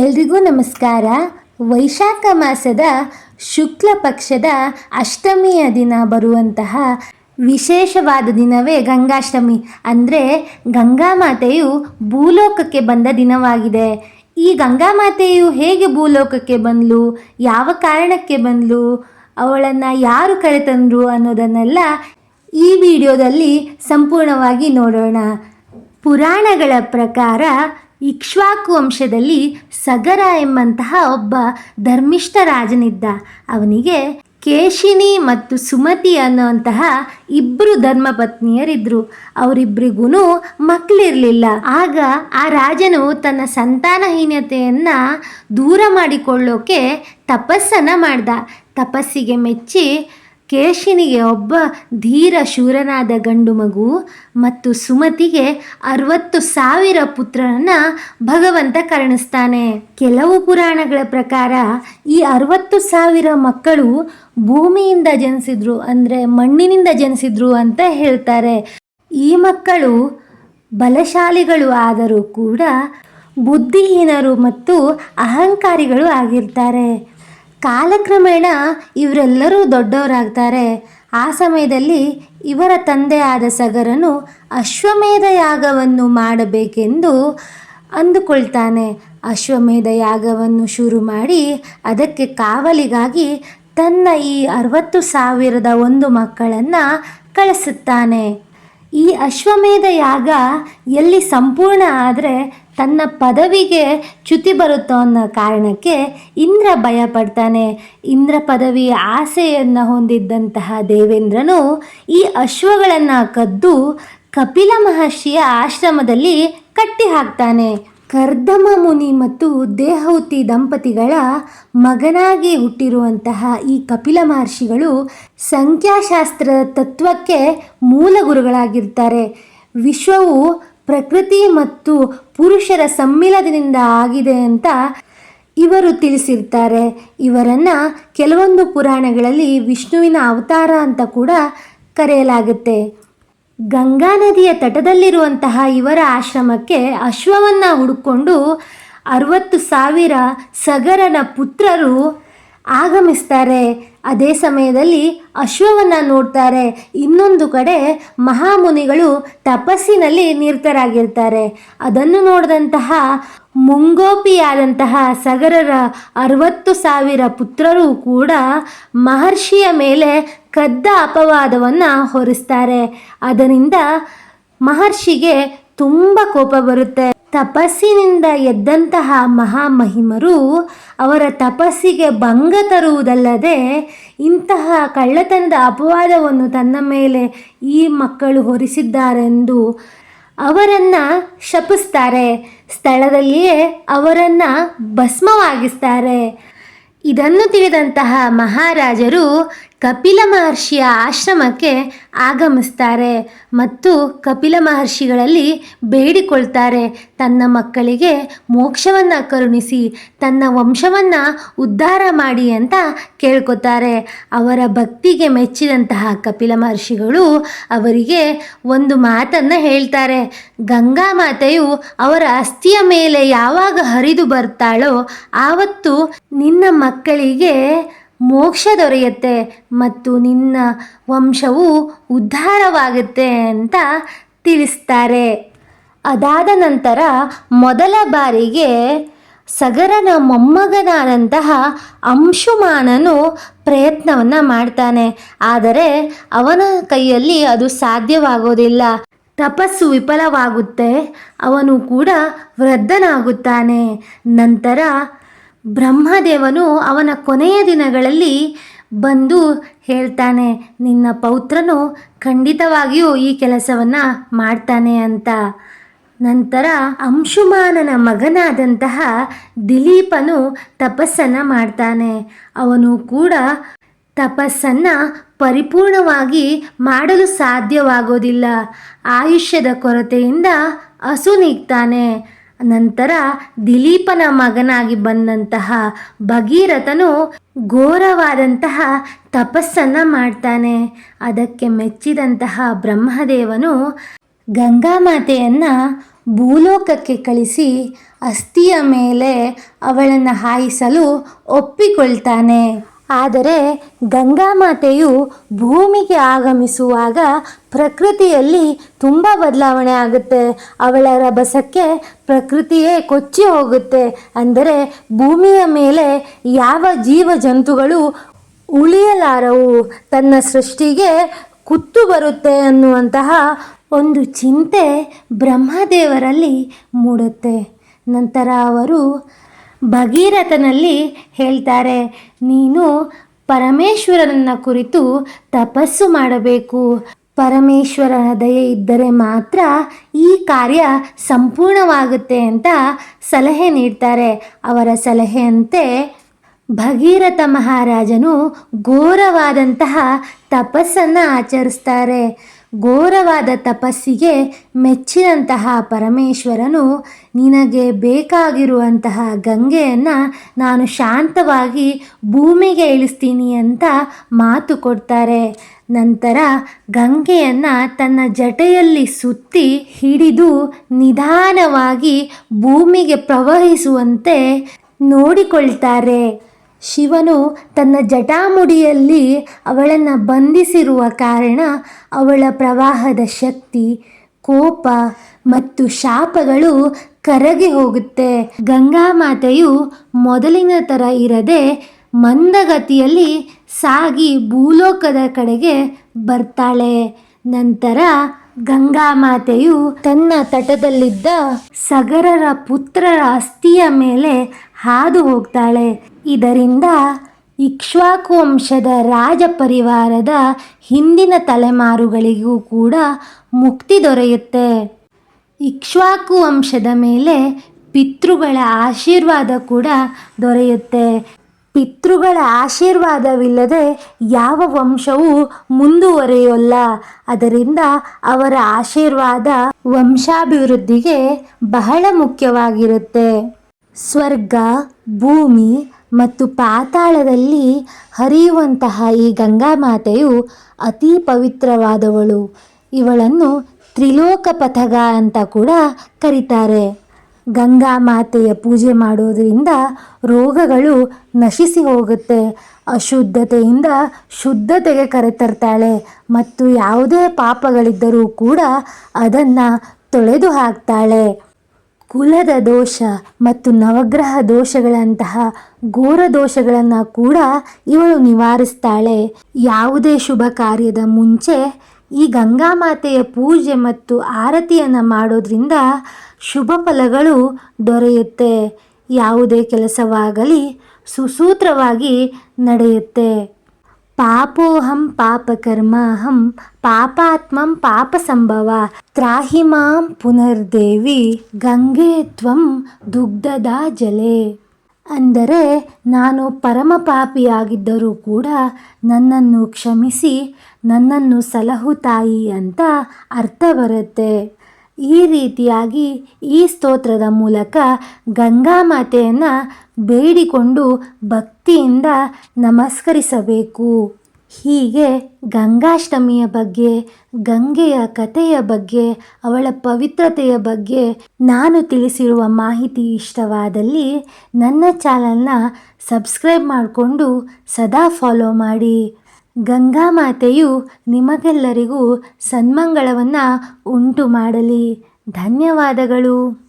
ಎಲ್ರಿಗೂ ನಮಸ್ಕಾರ. ವೈಶಾಖ ಮಾಸದ ಶುಕ್ಲ ಪಕ್ಷದ ಅಷ್ಟಮಿಯ ದಿನ ಬರುವಂತಹ ವಿಶೇಷವಾದ ದಿನವೇ ಗಂಗಾಷ್ಟಮಿ. ಅಂದರೆ ಗಂಗಾಮಾತೆಯು ಭೂಲೋಕಕ್ಕೆ ಬಂದ ದಿನವಾಗಿದೆ. ಈ ಗಂಗಾಮಾತೆಯು ಹೇಗೆ ಭೂಲೋಕಕ್ಕೆ ಬಂದಳು ಯಾವ ಕಾರಣಕ್ಕೆ ಬಂದಳು ಅವಳನ್ನು ಯಾರು ಕರೆತಂದರು ಅನ್ನೋದನ್ನೆಲ್ಲ ಈ ವಿಡಿಯೋದಲ್ಲಿ ಸಂಪೂರ್ಣವಾಗಿ ನೋಡೋಣ. ಪುರಾಣಗಳ ಪ್ರಕಾರ ಇಕ್ಷ್ವಾಕು ವಂಶದಲ್ಲಿ ಸಗರ ಎಂಬಂತಹ ಒಬ್ಬ ಧರ್ಮಿಷ್ಠ ರಾಜನಿದ್ದ. ಅವನಿಗೆ ಕೇಶಿನಿ ಮತ್ತು ಸುಮತಿ ಅನ್ನುವಂತಹ ಇಬ್ಬರು ಧರ್ಮಪತ್ನಿಯರಿದ್ದರು ಅವರಿಬ್ಬರಿಗೂ ಮಕ್ಕಳಿರಲಿಲ್ಲ ಆಗ ಆ ರಾಜನು ತನ್ನ ಸಂತಾನಹೀನತೆಯನ್ನು ದೂರ ಮಾಡಿಕೊಳ್ಳೋಕೆ ತಪಸ್ಸನ್ನು ಮಾಡ್ದ. ತಪಸ್ಸಿಗೆ ಮೆಚ್ಚಿ ಕೇಶಿನಿಗೆ ಒಬ್ಬ ಧೀರ ಶೂರನಾದ ಗಂಡು ಮಗು ಮತ್ತು ಸುಮತಿಗೆ ಅರವತ್ತು ಸಾವಿರ ಪುತ್ರರನ್ನ ಭಗವಂತ ಕರುಣಿಸ್ತಾನೆ. ಕೆಲವು ಪುರಾಣಗಳ ಪ್ರಕಾರ ಈ ಅರವತ್ತು ಸಾವಿರ ಮಕ್ಕಳು ಭೂಮಿಯಿಂದ ಜನಿಸಿದ್ರು ಅಂದರೆ ಮಣ್ಣಿನಿಂದ ಜನಿಸಿದ್ರು ಅಂತ ಹೇಳ್ತಾರೆ. ಈ ಮಕ್ಕಳು ಬಲಶಾಲಿಗಳು ಆದರೂ ಕೂಡ ಬುದ್ಧಿಹೀನರು ಮತ್ತು ಅಹಂಕಾರಿಗಳು ಆಗಿರ್ತಾರೆ. ಕಾಲಕ್ರಮೇಣ ಇವರೆಲ್ಲರೂ ದೊಡ್ಡವರಾಗ್ತಾರೆ. ಆ ಸಮಯದಲ್ಲಿ ಇವರ ತಂದೆಯಾದ ಸಗರನು ಅಶ್ವಮೇಧ ಯಾಗವನ್ನು ಮಾಡಬೇಕೆಂದು ಅಂದುಕೊಳ್ತಾನೆ. ಅಶ್ವಮೇಧ ಯಾಗವನ್ನು ಶುರು ಮಾಡಿ ಅದಕ್ಕೆ ಕಾವಲಿಗಾಗಿ ತನ್ನ ಈ ಅರವತ್ತು ಸಾವಿರದ ಒಂದು ಮಕ್ಕಳನ್ನು ಕಳಿಸುತ್ತಾನೆ. ಈ ಅಶ್ವಮೇಧ ಯಾಗ ಎಲ್ಲಿ ಸಂಪೂರ್ಣ ಆದರೆ ತನ್ನ ಪದವಿಗೆ ಚ್ಯುತಿ ಬರುತ್ತೋ ಅನ್ನೋ ಕಾರಣಕ್ಕೆ ಇಂದ್ರ ಭಯ ಪಡ್ತಾನೆ ಇಂದ್ರ ಪದವಿಯ ಆಸೆಯನ್ನು ಹೊಂದಿದ್ದಂತಹ ದೇವೇಂದ್ರನು ಈ ಅಶ್ವಗಳನ್ನು ಕದ್ದು ಕಪಿಲ ಮಹರ್ಷಿಯ ಆಶ್ರಮದಲ್ಲಿ ಕಟ್ಟಿ ಹಾಕ್ತಾನೆ. ಕರ್ದಮ ಮುನಿ ಮತ್ತು ದೇಹೌತಿ ದಂಪತಿಗಳ ಮಗನಾಗಿ ಹುಟ್ಟಿರುವಂತಹ ಈ ಕಪಿಲ ಮಹರ್ಷಿಗಳು ಸಂಖ್ಯಾಶಾಸ್ತ್ರದ ತತ್ವಕ್ಕೆ ಮೂಲ ಗುರುಗಳಾಗಿರ್ತಾರೆ. ವಿಶ್ವವು ಪ್ರಕೃತಿ ಮತ್ತು ಪುರುಷರ ಸಮ್ಮಿಲನದಿಂದ ಆಗಿದೆ ಅಂತ ಇವರು ತಿಳಿಸಿರ್ತಾರೆ. ಇವರನ್ನು ಕೆಲವೊಂದು ಪುರಾಣಗಳಲ್ಲಿ ವಿಷ್ಣುವಿನ ಅವತಾರ ಅಂತ ಕೂಡ ಕರೆಯಲಾಗುತ್ತೆ. ಗಂಗಾ ನದಿಯ ತಟದಲ್ಲಿರುವಂತಹ ಇವರ ಆಶ್ರಮಕ್ಕೆ ಅಶ್ವವನ್ನು ಹುಡುಕೊಂಡು ಅರವತ್ತು ಸಾವಿರ ಸಗರನ ಪುತ್ರರು ಆಗಮಿಸ್ತಾರೆ. ಅದೇ ಸಮಯದಲ್ಲಿ ಅಶ್ವವನ್ನು ನೋಡ್ತಾರೆ. ಇನ್ನೊಂದು ಕಡೆ ಮಹಾಮುನಿಗಳು ತಪಸ್ಸಿನಲ್ಲಿ ನಿರತರಾಗಿರ್ತಾರೆ. ಅದನ್ನು ನೋಡಿದಂತಹ ಮುಂಗೋಪಿಯಾದಂತಹ ಸಗರರ ಅರವತ್ತು ಸಾವಿರ ಪುತ್ರರು ಕೂಡ ಮಹರ್ಷಿಯ ಮೇಲೆ ಕದ್ದ ಅಪವಾದವನ್ನು ಹೊರಿಸ್ತಾರೆ. ಅದರಿಂದ ಮಹರ್ಷಿಗೆ ತುಂಬ ಕೋಪ ಬರುತ್ತೆ. ತಪಸ್ಸಿನಿಂದ ಎದ್ದಂತಹ ಮಹಾಮಹಿಮರು ಅವರ ತಪಸ್ಸಿಗೆ ಭಂಗ ತರುವುದಲ್ಲದೆ ಇಂತಹ ಕಳ್ಳತನದ ಅಪವಾದವನ್ನು ತನ್ನ ಮೇಲೆ ಈ ಮಕ್ಕಳು ಹೊರಿಸಿದ್ದಾರೆಂದು ಅವರನ್ನು ಶಪಿಸ್ತಾರೆ. ಸ್ಥಳದಲ್ಲಿಯೇ ಅವರನ್ನು ಭಸ್ಮವಾಗಿಸ್ತಾರೆ. ಇದನ್ನು ತಿಳಿದಂತಹ ಮಹಾರಾಜರು ಕಪಿಲ ಮಹರ್ಷಿಯ ಆಶ್ರಮಕ್ಕೆ ಆಗಮಿಸ್ತಾರೆ ಮತ್ತು ಕಪಿಲ ಮಹರ್ಷಿಗಳಲ್ಲಿ ಬೇಡಿಕೊಳ್ತಾರೆ ತನ್ನ ಮಕ್ಕಳಿಗೆ ಮೋಕ್ಷವನ್ನು ಕರುಣಿಸಿ, ತನ್ನ ವಂಶವನ್ನು ಉದ್ಧಾರ ಮಾಡಿ ಅಂತ ಕೇಳ್ಕೊತಾರೆ. ಅವರ ಭಕ್ತಿಗೆ ಮೆಚ್ಚಿದಂತಹ ಕಪಿಲ ಮಹರ್ಷಿಗಳು ಅವರಿಗೆ ಒಂದು ಮಾತನ್ನು ಹೇಳ್ತಾರೆ. ಗಂಗಾ ಮಾತೆಯು ಅವರ ಅಸ್ಥಿಯ ಮೇಲೆ ಯಾವಾಗ ಹರಿದು ಬರ್ತಾಳೋ, ಆವತ್ತು ನಿನ್ನ ಮಕ್ಕಳಿಗೆ ಮೋಕ್ಷ ದೊರೆಯುತ್ತೆ ಮತ್ತು ನಿನ್ನ ವಂಶವು ಉದ್ಧಾರವಾಗುತ್ತೆ ಅಂತ ತಿಳಿಸ್ತಾರೆ. ಅದಾದ ನಂತರ ಮೊದಲ ಬಾರಿಗೆ ಸಗರನ ಮೊಮ್ಮಗನಾದಂತಹ ಅಂಶುಮಾನನು ಪ್ರಯತ್ನವನ್ನು ಮಾಡ್ತಾನೆ. ಆದರೆ ಅವನ ಕೈಯಲ್ಲಿ ಅದು ಸಾಧ್ಯವಾಗೋದಿಲ್ಲ. ತಪಸ್ಸು ವಿಫಲವಾಗುತ್ತೆ. ಅವನು ಕೂಡ ವೃದ್ಧನಾಗುತ್ತಾನೆ. ನಂತರ ಬ್ರಹ್ಮದೇವನು ಅವನ ಕೊನೆಯ ದಿನಗಳಲ್ಲಿ ಬಂದು ಹೇಳ್ತಾನೆ, ನಿನ್ನ ಪೌತ್ರನು ಖಂಡಿತವಾಗಿಯೂ ಈ ಕೆಲಸವನ್ನು ಮಾಡ್ತಾನೆ ಅಂತ. ನಂತರ ಅಂಶುಮಾನನ ಮಗನಾದಂತಹ ದಿಲೀಪನು ತಪಸ್ಸನ್ನು ಮಾಡ್ತಾನೆ. ಅವನು ಕೂಡ ತಪಸ್ಸನ್ನು ಪರಿಪೂರ್ಣವಾಗಿ ಮಾಡಲು ಸಾಧ್ಯವಾಗೋದಿಲ್ಲ. ಆಯುಷ್ಯದ ಕೊರತೆಯಿಂದ ಹಸು ನೀಗ್ತಾನೆ ನಂತರ ದಿಲೀಪನ ಮಗನಾಗಿ ಬಂದಂತಹ ಭಗೀರಥನು ಘೋರವಾದಂತಹ ತಪಸ್ಸನ್ನು ಮಾಡ್ತಾನೆ. ಅದಕ್ಕೆ ಮೆಚ್ಚಿದಂತಹ ಬ್ರಹ್ಮದೇವನು ಗಂಗಾಮಾತೆಯನ್ನು ಭೂಲೋಕಕ್ಕೆ ಕಳಿಸಿ ಅಸ್ಥಿಯ ಮೇಲೆ ಅವಳನ್ನು ಹಾಯಿಸಲು ಒಪ್ಪಿಕೊಳ್ತಾನೆ. ಆದರೆ ಗಂಗಾಮಾತೆಯು ಭೂಮಿಗೆ ಆಗಮಿಸುವಾಗ ಪ್ರಕೃತಿಯಲ್ಲಿ ತುಂಬ ಬದಲಾವಣೆ ಆಗುತ್ತೆ. ಅವಳ ರಭಸಕ್ಕೆ ಪ್ರಕೃತಿಯೇ ಕೊಚ್ಚಿ ಹೋಗುತ್ತೆ ಅಂದರೆ ಭೂಮಿಯ ಮೇಲೆ ಯಾವ ಜೀವ ಜಂತುಗಳು ಉಳಿಯಲಾರವು? ತನ್ನ ಸೃಷ್ಟಿಗೆ ಕುತ್ತು ಬರುತ್ತೆ ಅನ್ನುವಂತಹ ಒಂದು ಚಿಂತೆ ಬ್ರಹ್ಮದೇವರಲ್ಲಿ ಮೂಡುತ್ತೆ. ನಂತರ ಅವರು ಭಗೀರಥನಲ್ಲಿ ಹೇಳ್ತಾರೆ, ನೀನು ಪರಮೇಶ್ವರನನ್ನ ಕುರಿತು ತಪಸ್ಸು ಮಾಡಬೇಕು. ಪರಮೇಶ್ವರನ ದಯೆ ಇದ್ದರೆ ಮಾತ್ರ ಈ ಕಾರ್ಯ ಸಂಪೂರ್ಣವಾಗುತ್ತೆ ಅಂತ ಸಲಹೆ ನೀಡ್ತಾರೆ. ಅವರ ಸಲಹೆಯಂತೆ ಭಗೀರಥ ಮಹಾರಾಜನು ಘೋರವಾದಂತಹ ತಪಸ್ಸನ್ನು ಆಚರಿಸ್ತಾರೆ. ಘೋರವಾದ ತಪಸ್ಸಿಗೆ ಮೆಚ್ಚಿದಂತಹ ಪರಮೇಶ್ವರನು ನಿನಗೆ ಬೇಕಾಗಿರುವಂತಹ ಗಂಗೆಯನ್ನು ನಾನು ಶಾಂತವಾಗಿ ಭೂಮಿಗೆ ಇಳಿಸ್ತೀನಿ ಅಂತ ಮಾತು ಕೊಡ್ತಾರೆ. ನಂತರ ಗಂಗೆಯನ್ನು ತನ್ನ ಜಟೆಯಲ್ಲಿ ಸುತ್ತಿ ಹಿಡಿದು ನಿಧಾನವಾಗಿ ಭೂಮಿಗೆ ಪ್ರವಹಿಸುವಂತೆ ನೋಡಿಕೊಳ್ತಾರೆ. ಶಿವನು ತನ್ನ ಜಟಾಮುಡಿಯಲ್ಲಿ ಅವಳನ್ನು ಬಂಧಿಸಿರುವ ಕಾರಣ ಅವಳ ಪ್ರವಾಹದ ಶಕ್ತಿ, ಕೋಪ ಮತ್ತು ಶಾಪಗಳು ಕರಗಿ ಹೋಗುತ್ತೆ. ಗಂಗಾ ಮಾತೆಯು ಮೊದಲಿನ ಥರ ಇರದೆ ಮಂದಗತಿಯಲ್ಲಿ ಸಾಗಿ ಭೂಲೋಕದ ಕಡೆಗೆ ಬರ್ತಾಳೆ. ನಂತರ ಗಂಗಾ ಮಾತೆಯು ತನ್ನ ತಟದಲ್ಲಿದ್ದ ಸಗರರ ಪುತ್ರರ ಅಸ್ಥಿಯ ಮೇಲೆ ಹಾದು ಹೋಗ್ತಾಳೆ. ಇದರಿಂದ ಇಕ್ಷ್ವಾಕು ವಂಶದ ರಾಜ ಪರಿವಾರದ ಹಿಂದಿನ ತಲೆಮಾರುಗಳಿಗೂ ಕೂಡ ಮುಕ್ತಿ ದೊರೆಯುತ್ತೆ. ಇಕ್ಷ್ವಾಕು ವಂಶದ ಮೇಲೆ ಪಿತೃಗಳ ಆಶೀರ್ವಾದ ಕೂಡ ದೊರೆಯುತ್ತೆ. ಪಿತೃಗಳ ಆಶೀರ್ವಾದವಿಲ್ಲದೆ ಯಾವ ವಂಶವೂ ಮುಂದುವರೆಯೋಲ್ಲ. ಅದರಿಂದ ಅವರ ಆಶೀರ್ವಾದ ವಂಶಾಭಿವೃದ್ಧಿಗೆ ಬಹಳ ಮುಖ್ಯವಾಗಿರುತ್ತೆ. ಸ್ವರ್ಗ, ಭೂಮಿ ಮತ್ತು ಪಾತಾಳದಲ್ಲಿ ಹರಿಯುವಂತಹ ಈ ಗಂಗಾ ಮಾತೆಯು ಅತಿ ಪವಿತ್ರವಾದವಳು. ಇವಳನ್ನು ತ್ರಿಲೋಕ ಪಥಗ ಅಂತ ಕೂಡ ಕರೀತಾರೆ. ಗಂಗಾ ಮಾತೆಯ ಪೂಜೆ ಮಾಡೋದರಿಂದ ರೋಗಗಳು ನಶಿಸಿ ಹೋಗುತ್ತೆ. ಅಶುದ್ಧತೆಯಿಂದ ಶುದ್ಧತೆಗೆ ಕರೆತರ್ತಾಳೆ ಮತ್ತು ಯಾವುದೇ ಪಾಪಗಳಿದ್ದರೂ ಕೂಡ ಅದನ್ನು ತೊಳೆದು ಹಾಕ್ತಾಳೆ. ಕುಲದ ದೋಷ ಮತ್ತು ನವಗ್ರಹ ದೋಷಗಳಂತಹ ಘೋರ ದೋಷಗಳನ್ನು ಕೂಡ ಇವಳು ನಿವಾರಿಸ್ತಾಳೆ. ಯಾವುದೇ ಶುಭ ಕಾರ್ಯದ ಮುಂಚೆ ಈ ಗಂಗಾಮಾತೆಯ ಪೂಜೆ ಮತ್ತು ಆರತಿಯನ್ನು ಮಾಡೋದ್ರಿಂದ ಶುಭ ಫಲಗಳು ದೊರೆಯುತ್ತೆ. ಯಾವುದೇ ಕೆಲಸವಾಗಲಿ ಸುಸೂತ್ರವಾಗಿ ನಡೆಯುತ್ತೆ. ಪಾಪೋಹಂ ಪಾಪಕರ್ಮಾಹಂ ಪಾಪಾತ್ಮಂ ಪಾಪ ಸಂಭವ ತ್ರಾಹಿ ಮಾಂ ಪುನರ್ದೇವಿ ಗಂಗೆ ತ್ವಂ ದುಗ್ಧದ ಜಲೆ. ಅಂದರೆ ನಾನು ಪರಮ ಪಾಪಿಯಾಗಿದ್ದರೂ ಕೂಡ ನನ್ನನ್ನು ಕ್ಷಮಿಸಿ ನನ್ನನ್ನು ಸಲಹು ತಾಯಿ ಅಂತ ಅರ್ಥ ಬರುತ್ತೆ. ಈ ರೀತಿಯಾಗಿ ಈ ಸ್ತೋತ್ರದ ಮೂಲಕ ಗಂಗಾ ಮಾತೆಯನ್ನು ಬೇಡಿಕೊಂಡು ಭಕ್ತಿಯಿಂದ ನಮಸ್ಕರಿಸಬೇಕು. ಹೀಗೆ ಗಂಗಾಷ್ಟಮಿಯ ಬಗ್ಗೆ, ಗಂಗೆಯ ಕಥೆಯ ಬಗ್ಗೆ, ಅವಳ ಪವಿತ್ರತೆಯ ಬಗ್ಗೆ ನಾನು ತಿಳಿಸಿರುವ ಮಾಹಿತಿ ಇಷ್ಟವಾದಲ್ಲಿ ನನ್ನ ಚಾನಲ್ನ ಸಬ್ಸ್ಕ್ರೈಬ್ ಮಾಡಿಕೊಂಡು ಸದಾ ಫಾಲೋ ಮಾಡಿ. ಗಂಗಾಮಾತೆಯು ನಿಮಗೆಲ್ಲರಿಗೂ ಸನ್ಮಂಗಳವನ್ನು ಉಂಟು ಮಾಡಲಿ ಧನ್ಯವಾದಗಳು.